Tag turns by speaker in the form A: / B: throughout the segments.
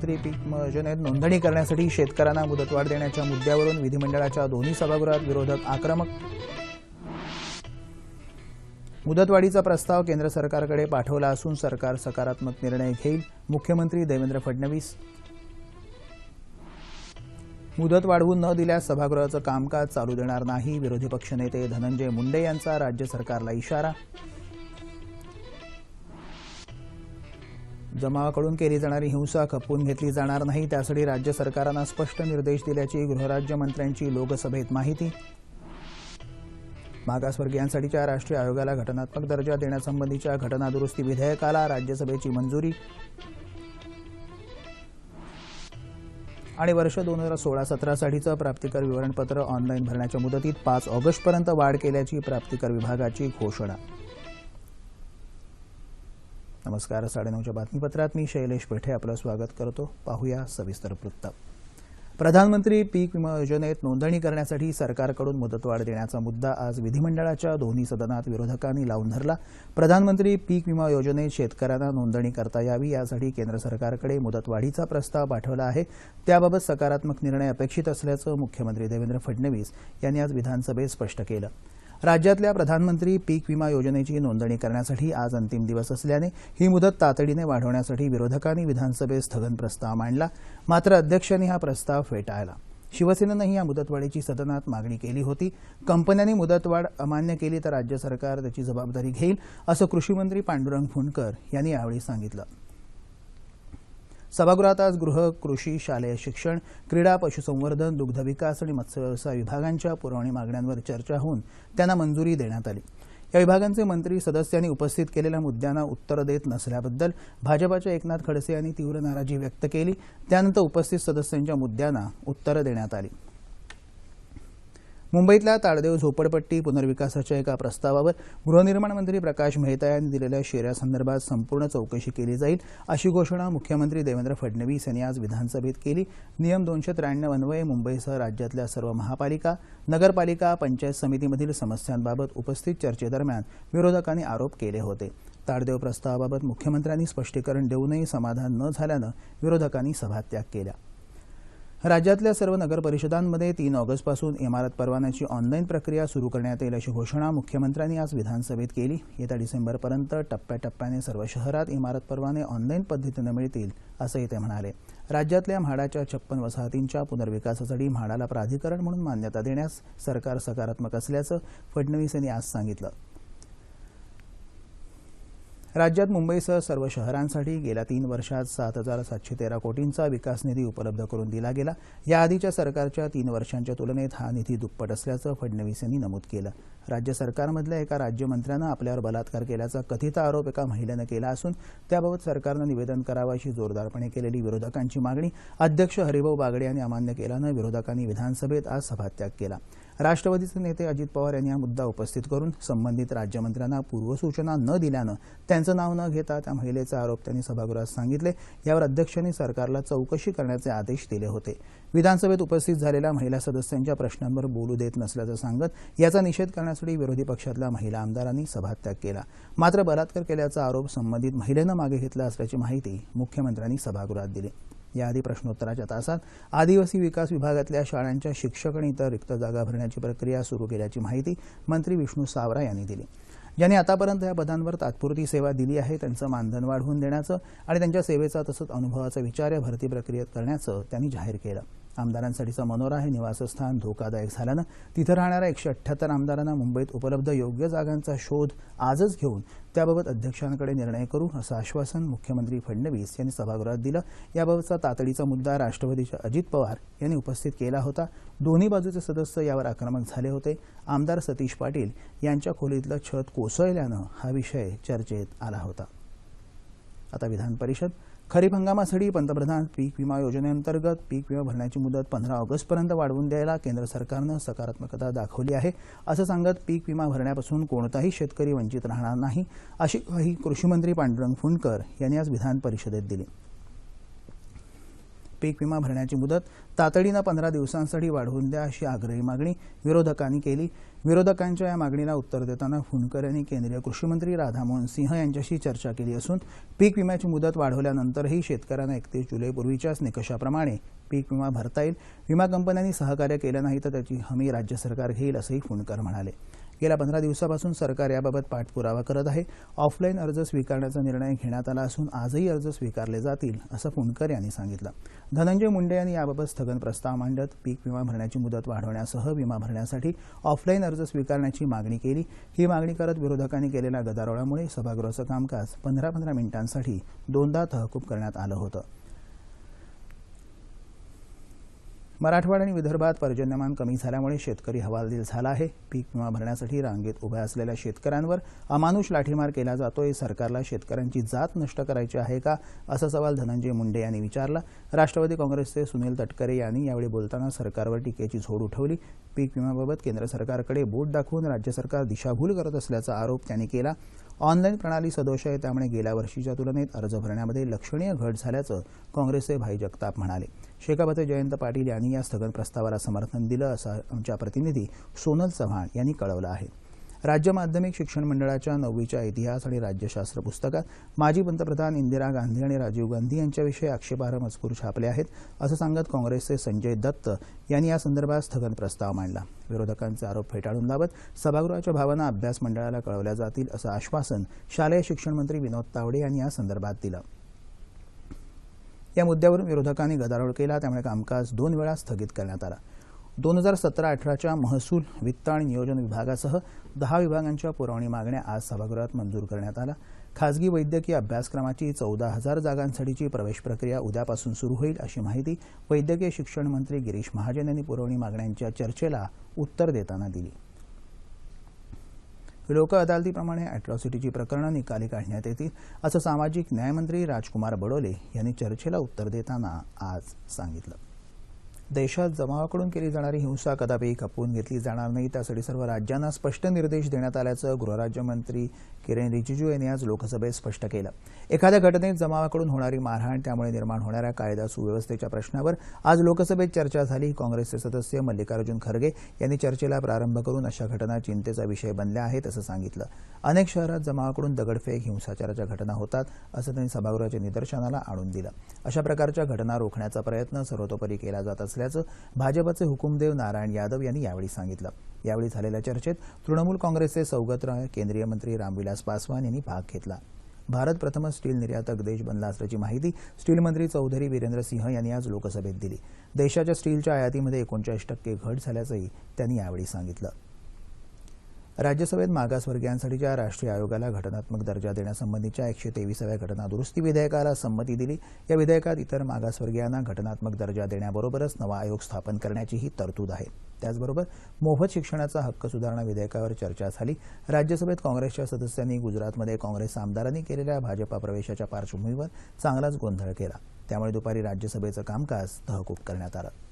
A: प्रधानमंत्री पीक योजनेत नोंदणी करण्यासाठी शेतकऱ्यांना मुदतवाढ देण्याच्या मुद्द्यावरून विधिमंडळाच्या दोन्ही सभागृहात विरोधक आक्रमक मुदतवाढीचा प्रस्ताव केंद्र सरकारकडे पाठवला असून सरकार सकारात्मक निर्णय घेईल मुख्यमंत्री देवेंद्र फडणवीस मुदत वाढवून न दिल्यास सभागृहाचं कामकाज चालू देणार नाही विरोधी पक्षनेते धनंजय मुंडे यांचा राज्य सरकारला इशारा जमावाकडून केली जाणारी हिंसा खपवून घेतली जाणार नाही त्यासाठी राज्य सरकारांना स्पष्ट निर्देश दिल्याची गृहराज्यमंत्र्यांची लोकसभेत माहिती मागासवर्गीयांसाठीच्या राष्ट्रीय आयोगाला घटनात्मक दर्जा देण्यासंबंधीच्या घटनादुरुस्ती विधेयकाला राज्यसभेची मंजुरी आणि वर्ष दोन हजार सोळा सतरासाठीचं प्राप्तिकर विवरणपत्र ऑनलाईन भरण्याच्या मुदतीत पाच ऑगस्टपर्यंत वाढ केल्याची प्राप्तिकर विभागाची घोषणा नमस्कार साडेनऊच्या बातमीपत्रात मी शैलेश पेठे आपलं स्वागत करतो पाहूया सविस्तर वृत्त प्रधानमंत्री पीक विमा योजनेत नोंदणी करण्यासाठी सरकारकडून मुदतवाढ देण्याचा मुद्दा आज विधिमंडळाच्या दोन्ही सदनात विरोधकांनी लावून धरला प्रधानमंत्री पीक विमा योजनेत शेतकऱ्यांना नोंदणी करता यावी यासाठी केंद्र सरकारकडे मुदतवाढीचा प्रस्ताव पाठवला आहे त्याबाबत सकारात्मक निर्णय अपेक्षित असल्याचं मुख्यमंत्री देवेंद्र फडणवीस यांनी आज विधानसभेत स्पष्ट केलं राज्यातल्या प्रधानमंत्री पीक विमा योजनेची नोंदणी करण्यासाठी आज अंतिम दिवस असल्याने ही मुदत तातडीने वाढवण्यासाठी विरोधकांनी विधानसभेत स्थगन प्रस्ताव मांडला मात्र अध्यक्षांनी हा प्रस्ताव फेटाळला शिवसेनेनंही या मुदतवाढीची सदनात मागणी केली होती कंपन्यांनी मुदतवाढ अमान्य केली तर राज्य सरकार त्याची जबाबदारी घेईल असं कृषीमंत्री पांडुरंग फुंडकर यांनी यावेळी सांगितलं सभागृहात आज गृह कृषी शालेय शिक्षण क्रीडा पशुसंवर्धन दुग्धविकास आणि मत्स्यव्यवसाय विभागांच्या पुरवणी मागण्यांवर चर्चा होऊन त्यांना मंजुरी देण्यात आली या विभागांचे मंत्री सदस्यांनी उपस्थित केलेल्या मुद्द्यांना उत्तर देत नसल्याबद्दल भाजपाच्या एकनाथ खडसे यांनी तीव्र नाराजी व्यक्त केली त्यानंतर उपस्थित सदस्यांच्या मुद्द्यांना उत्तरं देण्यात आली मुंबईतल्या ताडदेव झोपडपट्टी पुनर्विकासाच्या एका प्रस्तावावर गृहनिर्माण मंत्री प्रकाश मेहता यांनी दिलेल्या शेऱ्यासंदर्भात संपूर्ण चौकशी केली जाईल अशी घोषणा मुख्यमंत्री देवेंद्र फडणवीस यांनी आज विधानसभेत केली नियम दोनशे त्र्याण्णव अन्वये मुंबईसह राज्यातल्या सर्व महापालिका नगरपालिका पंचायत समितीमधील समस्यांबाबत उपस्थित चर्चेदरम्यान विरोधकांनी आरोप केले होते ताडदेव प्रस्तावाबाबत मुख्यमंत्र्यांनी स्पष्टीकरण देऊनही समाधान न झाल्यानं विरोधकांनी सभात्याग केला राज्यातल्या सर्व नगरपरिषदांमध्ये तीन ऑगस्टपासून इमारत परवान्याची ऑनलाईन प्रक्रिया सुरू करण्यात येईल अशी घोषणा मुख्यमंत्र्यांनी आज विधानसभेत केली येत्या डिसेंबरपर्यंत टप्प्याटप्प्याने सर्व शहरात इमारत परवाने ऑनलाईन पद्धतीनं मिळतील असंही ते म्हणाले राज्यातल्या म्हाडाच्या छप्पन वसाहतींच्या पुनर्विकासासाठी म्हाडाला प्राधिकरण म्हणून मान्यता देण्यास सरकार सकारात्मक असल्याचं फडणवीस यांनी आज सांगितलं राज्यात मुंबईसह सर्व शहरांसाठी गेल्या तीन वर्षात सात हजार सातशे तेरा कोटींचा विकास निधी उपलब्ध करून दिला गेला याआधीच्या सरकारच्या तीन वर्षांच्या तुलनेत हा निधी दुप्पट असल्याचं फडणवीस यांनी नमूद केलं राज्य सरकारमधल्या एका राज्यमंत्र्यानं आपल्यावर बलात्कार केल्याचा कथित आरोप एका महिलेनं केला असून त्याबाबत सरकारनं निवेदन करावं अशी जोरदारपणे केलेली विरोधकांची मागणी अध्यक्ष हरिभाऊ बागडे यांनी अमान्य केल्यानं विरोधकांनी विधानसभेत आज सभात्याग केला राष्ट्रवादीचे नेते अजित पवार यांनी हा मुद्दा उपस्थित करून संबंधित राज्यमंत्र्यांना पूर्वसूचना न दिल्यानं त्यांचं नाव न घेता त्या महिलेचा आरोप त्यांनी सभागृहात सांगितले यावर अध्यक्षांनी सरकारला चौकशी करण्याचे आदेश दिले होते विधानसभेत उपस्थित झालेल्या महिला सदस्यांच्या प्रश्नांवर बोलू देत नसल्याचं सांगत याचा निषेध करण्यासाठी विरोधी पक्षातल्या महिला आमदारांनी सभात्याग केला मात्र बलात्कार केल्याचा आरोप संबंधित महिलेनं मागे घेतला असल्याची माहिती मुख्यमंत्र्यांनी सभागृहात दिली याआधी प्रश्नोत्तराच्या तासात आदिवासी विकास विभागातल्या शाळांच्या शिक्षक आणि इतर रिक्त जागा भरण्याची प्रक्रिया सुरू केल्याची माहिती मंत्री विष्णू सावरा यांनी दिली ज्यांनी आतापर्यंत या पदांवर तात्पुरती सेवा दिली आहे त्यांचं मानधन वाढवून देण्याचं आणि त्यांच्या सेवेचा तसंच अनुभवाचा विचार या भरती प्रक्रियेत करण्याचं त्यांनी जाहीर केलं आमदारांसाठीचा मनोरा हे निवासस्थान धोकादायक झाल्यानं तिथं राहणाऱ्या एकशे अठ्ठ्याहत्तर आमदारांना मुंबईत उपलब्ध योग्य जागांचा शोध आजच घेऊन त्याबाबत अध्यक्षांकडे निर्णय करू असं आश्वासन मुख्यमंत्री फडणवीस यांनी सभागृहात दिलं याबाबतचा तातडीचा मुद्दा राष्ट्रवादीचे अजित पवार यांनी उपस्थित केला होता दोन्ही बाजूचे सदस्य यावर आक्रमक झाले होते आमदार सतीश पाटील यांच्या खोलीतलं छत कोसळल्यानं हा विषय चर्चेत आला होता आता विधान परिषद खरीप हंगामासाठी पंतप्रधान पीक विमा योजनेअंतर्गत पीक विमा भरण्याची मुदत पंधरा ऑगस्टपर्यंत वाढवून द्यायला केंद्र सरकारनं सकारात्मकता दाखवली आहे असं सांगत पीक विमा भरण्यापासून कोणताही शेतकरी वंचित राहणार नाही अशी ग्वाही कृषीमंत्री पांडुरंग फुंडकर यांनी आज विधान परिषदेत दिली पीक विमा भरण्याची मुदत तातडीनं पंधरा दिवसांसाठी वाढवून द्या अशी आग्रही मागणी विरोधकांनी केली विरोधकांच्या या मागणीला उत्तर देताना हुनकर यांनी केंद्रीय कृषीमंत्री राधामोहन सिंह यांच्याशी चर्चा केली असून पीक विम्याची मुदत वाढवल्यानंतरही शेतकऱ्यांना एकतीस जुलैपूर्वीच्याच निकषाप्रमाणे पीक विमा भरता येईल विमा कंपन्यांनी सहकार्य केलं नाही तर त्याची हमी राज्य सरकार घेईल असंही फुंडकर म्हणाले गेल्या पंधरा दिवसापासून सरकार याबाबत पाठपुरावा करत आहे ऑफलाईन अर्ज स्वीकारण्याचा निर्णय घेण्यात आला असून आजही अर्ज स्वीकारले जातील असं फुंडकर यांनी सांगितलं धनंजय मुंडे यांनी याबाबत स्थगन प्रस्ताव मांडत पीक विमा भरण्याची मुदत वाढवण्यासह विमा भरण्यासाठी ऑफलाईन अर्ज स्वीकारण्याची मागणी केली ही मागणी करत विरोधकांनी केलेल्या गदारोळामुळे सभागृहाचं कामकाज पंधरा पंधरा मिनिटांसाठी दोनदा तहकूब करण्यात आलं होतं मराठवाडा आणि विदर्भात पर्जन्यमान कमी झाल्यामुळे शेतकरी हवालदिल झाला आहे पीक विमा भरण्यासाठी रांगेत उभ्या असलेल्या शेतकऱ्यांवर अमानुष लाठीमार केला जातोय सरकारला शेतकऱ्यांची जात नष्ट करायची आहे का असा सवाल धनंजय मुंडे यांनी विचारला राष्ट्रवादी काँग्रेसचे सुनील तटकरे यांनी यावेळी बोलताना सरकारवर टीकेची झोड उठवली पीक विम्याबाबत केंद्र सरकारकडे बोट दाखवून राज्य सरकार दिशाभूल करत असल्याचा आरोप त्यांनी केला ऑनलाईन प्रणाली सदोष आहे त्यामुळे गेल्या वर्षीच्या तुलनेत अर्ज भरण्यामध्ये लक्षणीय घट झाल्याचं काँग्रेसचे भाई जगताप म्हणाले शेकापते जयंत पाटील यांनी या स्थगन प्रस्तावाला समर्थन दिलं असं आमच्या प्रतिनिधी सोनल चव्हाण यांनी कळवलं आहे राज्य माध्यमिक शिक्षण मंडळाच्या नववीच्या इतिहास आणि राज्यशास्त्र पुस्तकात माजी पंतप्रधान इंदिरा गांधी आणि राजीव गांधी यांच्याविषयी आक्षेपार्ह मजकूर छापले आहेत असं सांगत काँग्रेसचे संजय दत्त यांनी या संदर्भात स्थगन प्रस्ताव मांडला विरोधकांचे आरोप फेटाळून लावत सभागृहाच्या भावना अभ्यास मंडळाला कळवल्या जातील असं आश्वासन शालेय शिक्षण मंत्री विनोद तावडे यांनी या संदर्भात दिलं या मुद्द्यावरून विरोधकांनी गदारोळ केला त्यामुळे कामकाज दोन वेळा स्थगित करण्यात आला दोन हजार सतरा अठराच्या महसूल वित्त आणि नियोजन विभागासह दहा विभागांच्या पुरवणी मागण्या आज सभागृहात मंजूर करण्यात आला खाजगी वैद्यकीय अभ्यासक्रमाची चौदा हजार जागांसाठीची प्रवेश प्रक्रिया उद्यापासून सुरू होईल अशी माहिती वैद्यकीय शिक्षण मंत्री गिरीश महाजन यांनी पुरवणी मागण्यांच्या चर्चेला उत्तर देताना दिली लोक अदालतीप्रमाणे अॅट्रॉसिटीची प्रकरणं निकाली काढण्यात येतील असं सामाजिक न्यायमंत्री राजकुमार बडोले यांनी चर्चेला उत्तर देताना आज सांगितलं देशात जमावाकडून केली जाणारी हिंसा कदापि खपवून घेतली जाणार नाही त्यासाठी सर्व राज्यांना स्पष्ट निर्देश देण्यात आल्याचं गृहराज्यमंत्री किरेन रिजिजू यांनी आज लोकसभेत स्पष्ट केलं एखाद्या घटनेत जमावाकडून होणारी मारहाण त्यामुळे निर्माण होणाऱ्या कायदा सुव्यवस्थेच्या प्रश्नावर आज लोकसभेत चर्चा झाली काँग्रेसचे सदस्य मल्लिकार्जुन खरगे यांनी चर्चेला प्रारंभ करून अशा घटना चिंतेचा विषय बनल्या आहेत असं सांगितलं अनेक शहरात जमावाकडून दगडफेक हिंसाचाराच्या घटना होतात असं त्यांनी सभागृहाच्या निदर्शनाला आणून दिलं अशा प्रकारच्या घटना रोखण्याचा प्रयत्न सर्वतोपरी केला जात असला असल्याचं भाजपचे हुकुमदेव नारायण यादव यांनी यावेळी सांगितलं यावेळी झालेल्या चर्चेत तृणमूल काँग्रेसचे सौगत राय केंद्रीय मंत्री रामविलास पासवान यांनी भाग घेतला भारत प्रथमच स्टील निर्यातक देश बनला असल्याची माहिती स्टील मंत्री चौधरी वीरेंद्र सिंह यांनी आज लोकसभेत दिली देशाच्या स्टीलच्या आयातीमध्ये एकोणचाळीस टक्के घट झाल्याचंही त्यांनी यावेळी सांगितलं राज्यसभेत मागासवर्गीयांसाठीच्या राष्ट्रीय आयोगाला घटनात्मक दर्जा देण्यासंबंधीच्या एकशे तेवीसाव्या घटना दुरुस्ती विधेयकाला संमती दिली या विधेयकात इतर मागासवर्गीयांना घटनात्मक दर्जा देण्याबरोबरच नवा आयोग स्थापन करण्याचीही तरतूद आहे त्याचबरोबर मोफत शिक्षणाचा हक्क सुधारणा विधेयकावर चर्चा झाली राज्यसभेत काँग्रेसच्या सदस्यांनी गुजरातमध्ये काँग्रेस आमदारांनी केलेल्या भाजपा प्रवेशाच्या पार्श्वभूमीवर चांगलाच गोंधळ केला त्यामुळे दुपारी राज्यसभेचं कामकाज तहकूब करण्यात आलं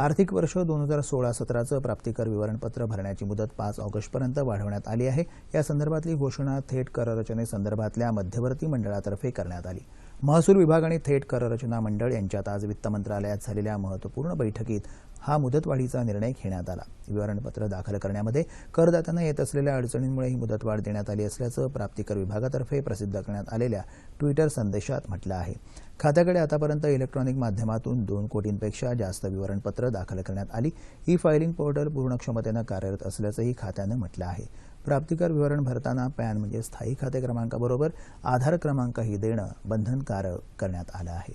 A: आर्थिक वर्ष दोन हजार सोळा सतराचं प्राप्तिकर विवरणपत्र भरण्याची मुदत पाच ऑगस्टपर्यंत वाढवण्यात आली आहे या संदर्भातली घोषणा थेट कर रचनेसंदर्भातल्या मध्यवर्ती मंडळातर्फे करण्यात आली महसूल विभाग आणि थेट कर रचना मंडळ यांच्यात आज वित्त मंत्रालयात झालेल्या महत्त्वपूर्ण बैठकीत हा मुदतवाढीचा निर्णय घेण्यात आला विवरणपत्र दाखल करण्यामध्ये करदात्यांना येत असलेल्या अडचणींमुळे ही मुदतवाढ देण्यात आली असल्याचं प्राप्तिकर विभागातर्फे प्रसिद्ध करण्यात आलेल्या ट्विटर संदेशात म्हटलं आहे खात्याकडे आतापर्यंत इलेक्ट्रॉनिक माध्यमातून दोन कोटींपेक्षा जास्त विवरणपत्र दाखल करण्यात आली ई फायलिंग पोर्टल पूर्ण क्षमतेनं कार्यरत असल्याचंही खात्यानं म्हटलं आहे प्राप्तिकर विवरण भरताना पॅन म्हणजे स्थायी खाते क्रमांकाबरोबर आधार क्रमांकही देणं बंधनकारक करण्यात आलं आहे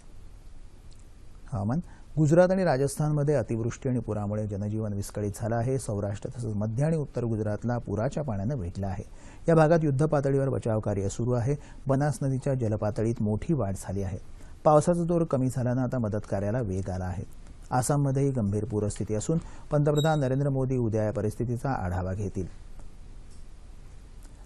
A: हवामान गुजरात आणि राजस्थानमध्ये अतिवृष्टी आणि पुरामुळे जनजीवन विस्कळीत झालं आहे सौराष्ट्र तसंच मध्य आणि उत्तर गुजरातला पुराच्या पाण्यानं वेठलं आहे या भागात युद्धपातळीवर पातळीवर बचावकार्य सुरू आहे बनास नदीच्या जलपातळीत मोठी वाढ झाली आहे पावसाचा जोर कमी झाल्यानं आता मदत कार्याला वेग आला आहे आसाममध्येही गंभीर पूरस्थिती असून पंतप्रधान नरेंद्र मोदी उद्या या परिस्थितीचा आढावा घेतील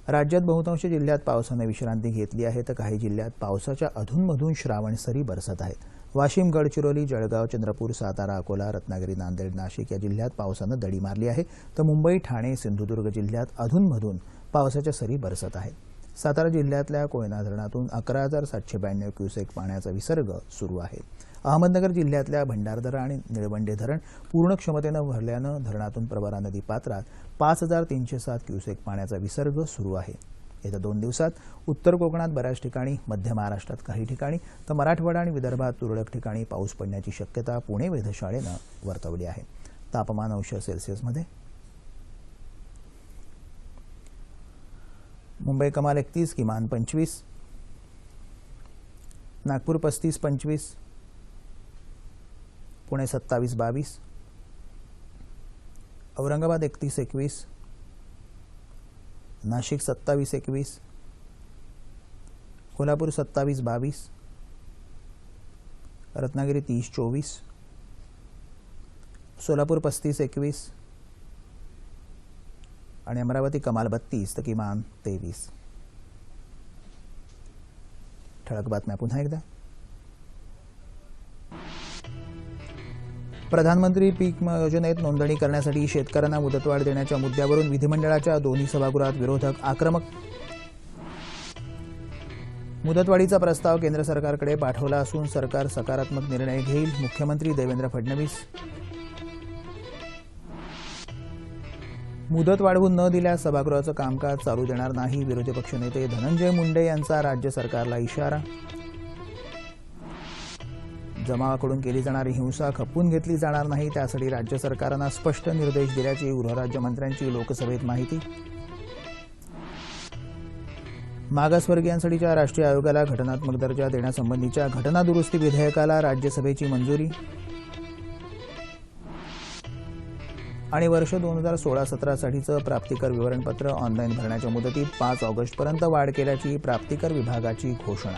A: राज्यात बहुतांश जिल्ह्यात पावसानं विश्रांती घेतली आहे तर काही जिल्ह्यात पावसाच्या अधूनमधून श्रावण सरी बरसत आहेत वाशिम गडचिरोली जळगाव चंद्रपूर सातारा अकोला रत्नागिरी नांदेड नाशिक या जिल्ह्यात पावसानं दडी मारली आहे तर मुंबई ठाणे सिंधुदुर्ग जिल्ह्यात अधूनमधून पावसाच्या सरी बरसत आहेत सातारा जिल्ह्यातल्या कोयना धरणातून अकरा हजार सातशे ब्याण्णव क्युसेक पाण्याचा विसर्ग सुरू आहे अहमदनगर जिल्ह्यातल्या भंडारदरा आणि निळवंडे धरण पूर्ण क्षमतेनं भरल्यानं धरणातून प्रवरा नदी पात्रात पाच हजार तीनशे सात क्युसेक पाण्याचा विसर्ग सुरू आहे येत्या दोन दिवसात उत्तर कोकणात बऱ्याच ठिकाणी मध्य महाराष्ट्रात काही ठिकाणी तर मराठवाडा आणि विदर्भात तुरळक ठिकाणी पाऊस पडण्याची शक्यता पुणे वेधशाळेनं वर्तवली आहे तापमान अंश सेल्सिअसमध्ये मुंबई कमाल एकतीस किमान पंचवीस नागपूर पस्तीस पंचवीस पुणे सत्तावीस बावीस औरंगाबाद एकतीस एकवीस नाशिक सत्तावीस एकवीस कोल्हापूर सत्तावीस बावीस रत्नागिरी तीस चोवीस सोलापूर पस्तीस एकवीस आणि अमरावती कमाल बत्तीस तर किमान तेवीस ठळक बातम्या पुन्हा एकदा प्रधानमंत्री पीक योजनेत नोंदणी करण्यासाठी शेतकऱ्यांना मुदतवाढ देण्याच्या मुद्द्यावरून विधिमंडळाच्या दोन्ही सभागृहात विरोधक आक्रमक मुदतवाढीचा प्रस्ताव केंद्र सरकारकडे पाठवला असून सरकार सकारात्मक निर्णय घेईल मुख्यमंत्री देवेंद्र फडणवीस मुदत वाढवून न दिल्यास सभागृहाचं कामकाज चालू देणार नाही विरोधी पक्षनेते धनंजय मुंडे यांचा राज्य सरकारला इशारा जमावाकडून केली जाणारी हिंसा खपवून घेतली जाणार नाही त्यासाठी राज्य सरकारनं स्पष्ट निर्देश दिल्याची गृहराज्यमंत्र्यांची लोकसभेत माहिती मागासवर्गीयांसाठीच्या राष्ट्रीय आयोगाला घटनात्मक दर्जा देण्यासंबंधीच्या घटनादुरुस्ती विधेयकाला राज्यसभेची मंजुरी आणि वर्ष दोन हजार सोळा सतरासाठीचं प्राप्तिकर विवरणपत्र ऑनलाईन भरण्याच्या मुदतीत पाच ऑगस्टपर्यंत वाढ केल्याची प्राप्तिकर विभागाची घोषणा